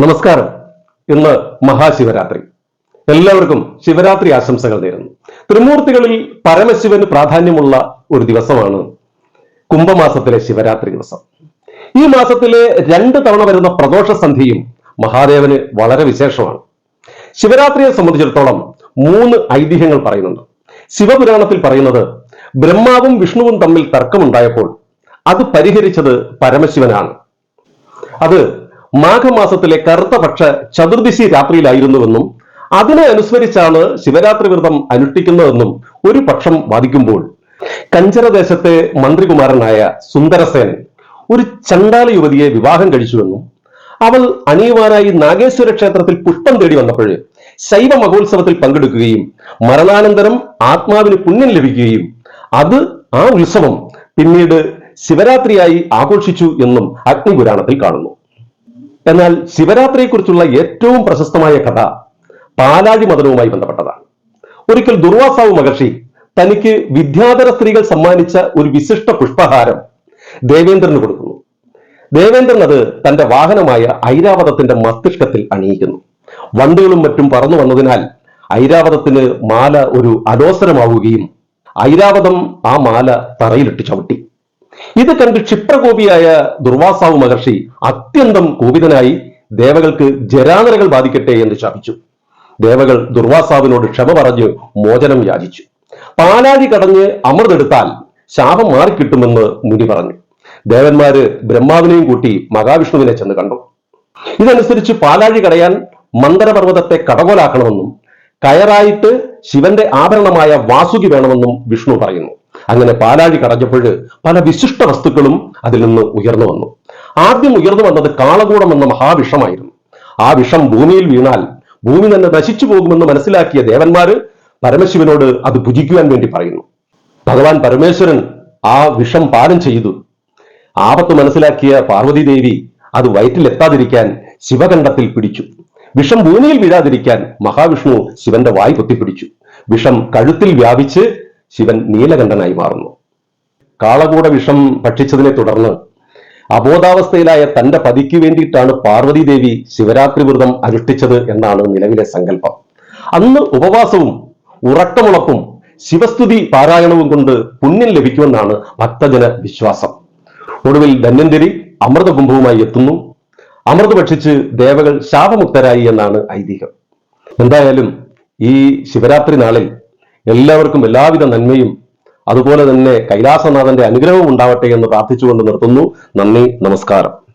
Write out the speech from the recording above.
നമസ്കാരം. ഇന്ന് മഹാശിവരാത്രി. എല്ലാവർക്കും ശിവരാത്രി ആശംസകൾ നേരുന്നു. ത്രിമൂർത്തികളിൽ പരമശിവന് പ്രാധാന്യമുള്ള ഒരു ദിവസമാണ് കുംഭമാസത്തിലെ ശിവരാത്രി ദിവസം. ഈ മാസത്തിലെ രണ്ട് തവണ വരുന്ന പ്രദോഷ സന്ധിയും മഹാദേവന് വളരെ വിശേഷമാണ്. ശിവരാത്രിയെ സംബന്ധിച്ചിടത്തോളം മൂന്ന് ഐതിഹ്യങ്ങൾ പറയുന്നുണ്ട്. ശിവപുരാണത്തിൽ പറയുന്നത് ബ്രഹ്മാവും വിഷ്ണുവും തമ്മിൽ തർക്കമുണ്ടായപ്പോൾ അത് പരിഹരിച്ചത് പരമശിവനാണ്. അത് മാഘമാസത്തിലെ കറുത്ത പക്ഷ ചതുർദശി രാത്രിയിലായിരുന്നുവെന്നും അതിനെ അനുസ്മരിച്ചാണ് ശിവരാത്രി വ്രതം അനുഷ്ഠിക്കുന്നതെന്നും ഒരു പക്ഷം വാദിക്കുമ്പോൾ. കഞ്ചരദേശത്തെ മന്ത്രികുമാരനായ സുന്ദരസേൻ ഒരു ചണ്ടാല യുവതിയെ വിവാഹം കഴിച്ചുവെന്നും അവൾ അണിയുവാനായി നാഗേശ്വര ക്ഷേത്രത്തിൽ പുഷ്പം തേടി വന്നപ്പോൾ ശൈവ മഹോത്സവത്തിൽ പങ്കെടുക്കുകയും മരണാനന്തരം ആത്മാവിന് പുണ്യം ലഭിക്കുകയും അത് ആ ഉത്സവം പിന്നീട് ശിവരാത്രിയായി ആഘോഷിച്ചു എന്നും അഗ്നിപുരാണത്തിൽ കാണുന്നു. എന്നാൽ ശിവരാത്രിയെക്കുറിച്ചുള്ള ഏറ്റവും പ്രശസ്തമായ കഥ പാലാഴി മതനവുമായി ബന്ധപ്പെട്ടതാണ്. ഒരിക്കൽ ദുർവാസാവ് മഹർഷി തനിക്ക് വിദ്യാധര സ്ത്രീകൾ സമ്മാനിച്ച ഒരു വിശിഷ്ട പുഷ്പഹാരം ദേവേന്ദ്രന് കൊടുക്കുന്നു. ദേവേന്ദ്രൻ അത് തന്റെ വാഹനമായ ഐരാവതത്തിന്റെ മസ്തിഷ്കത്തിൽ അണിയിക്കുന്നു. വണ്ടുകളും മറ്റും പറന്നു വന്നതിനാൽ ഐരാവതത്തിന് മാല ഒരു അലോസരമാവുകയും ഐരാവതം ആ മാല തറയിലിട്ട് ചവിട്ടി. ഇത് കണ്ട് ക്ഷിപ്രകോപിയായ ദുർവാസാവ് മഹർഷി അത്യന്തം കോപിതനായി ദേവകൾക്ക് ജരാനരകൾ ബാധിക്കട്ടെ എന്ന് ശപിച്ചു. ദേവകൾ ദുർവാസാവിനോട് ക്ഷമ പറഞ്ഞ് മോചനം യാചിച്ചു. പാലാഴി കടഞ്ഞ് അമൃതെടുത്താൽ ശാപം മാറിക്കിട്ടുമെന്ന് മുനി പറഞ്ഞു. ദേവന്മാര് ബ്രഹ്മാവിനെയും കൂട്ടി മഹാവിഷ്ണുവിനെ ചെന്ന് കണ്ടു. ഇതനുസരിച്ച് പാലാഴി കടയാൻ മന്ദരപർവതത്തെ കടകോലാക്കണമെന്നും കയറായിട്ട് ശിവന്റെ ആഭരണമായ വാസുകി വേണമെന്നും വിഷ്ണു പറയുന്നു. അങ്ങനെ പാലാഴി കടഞ്ഞപ്പോൾ പല വിശിഷ്ട വസ്തുക്കളും അതിൽ നിന്ന് ഉയർന്നു വന്നു. ആദ്യം ഉയർന്നു വന്നത് കാളകൂടം എന്ന മഹാവിഷമായിരുന്നു. ആ വിഷം ഭൂമിയിൽ വീണാൽ ഭൂമി തന്നെ നശിച്ചു പോകുമെന്ന് മനസ്സിലാക്കിയ ദേവന്മാർ പരമശിവനോട് അത് ഭുജിക്കുവാൻ വേണ്ടി പറയുന്നു. ഭഗവാൻ പരമേശ്വരൻ ആ വിഷം പാനം ചെയ്തു. ആപത്ത് മനസ്സിലാക്കിയ പാർവതീദേവി അത് വയറ്റിലെത്താതിരിക്കാൻ ശിവകണ്ഠത്തിൽ പിടിച്ചു. വിഷം ഭൂമിയിൽ വീഴാതിരിക്കാൻ മഹാവിഷ്ണു ശിവന്റെ വായ് പൊത്തിപ്പിടിച്ചു. വിഷം കഴുത്തിൽ വ്യാപിച്ച് ശിവൻ നീലകണ്ഠനായി മാറുന്നു. കാളകൂട വിഷം ഭക്ഷിച്ചതിനെ തുടർന്ന് അബോധാവസ്ഥയിലായ തന്റെ പതിക്ക് വേണ്ടിയിട്ടാണ് പാർവതീദേവി ശിവരാത്രി വ്രതം അനുഷ്ഠിച്ചത് എന്നാണ് നിലവിലെ സങ്കല്പം. അന്ന് ഉപവാസവും ഉറക്കമുളപ്പും ശിവസ്തുതി പാരായണവും കൊണ്ട് പുണ്യം ലഭിക്കുമെന്നാണ് ഭക്തജന വിശ്വാസം. ഒടുവിൽ ധന്വന്തരി അമൃതകുംഭവുമായി എത്തുന്നു. അമൃത് ഭക്ഷിച്ച് ദേവകൾ ശാപമുക്തരായി എന്നാണ് ഐതിഹ്യം. എന്തായാലും ഈ ശിവരാത്രി നാളിൽ എല്ലാവർക്കും എല്ലാവിധ നന്മയും. അതുപോലെ തന്നെ കൈലാസനാഥന്റെ അനുഗ്രഹവും ഉണ്ടാവട്ടെ എന്ന് പ്രാർത്ഥിച്ചുകൊണ്ട് നിർത്തുന്നു. നന്ദി നമസ്കാരം.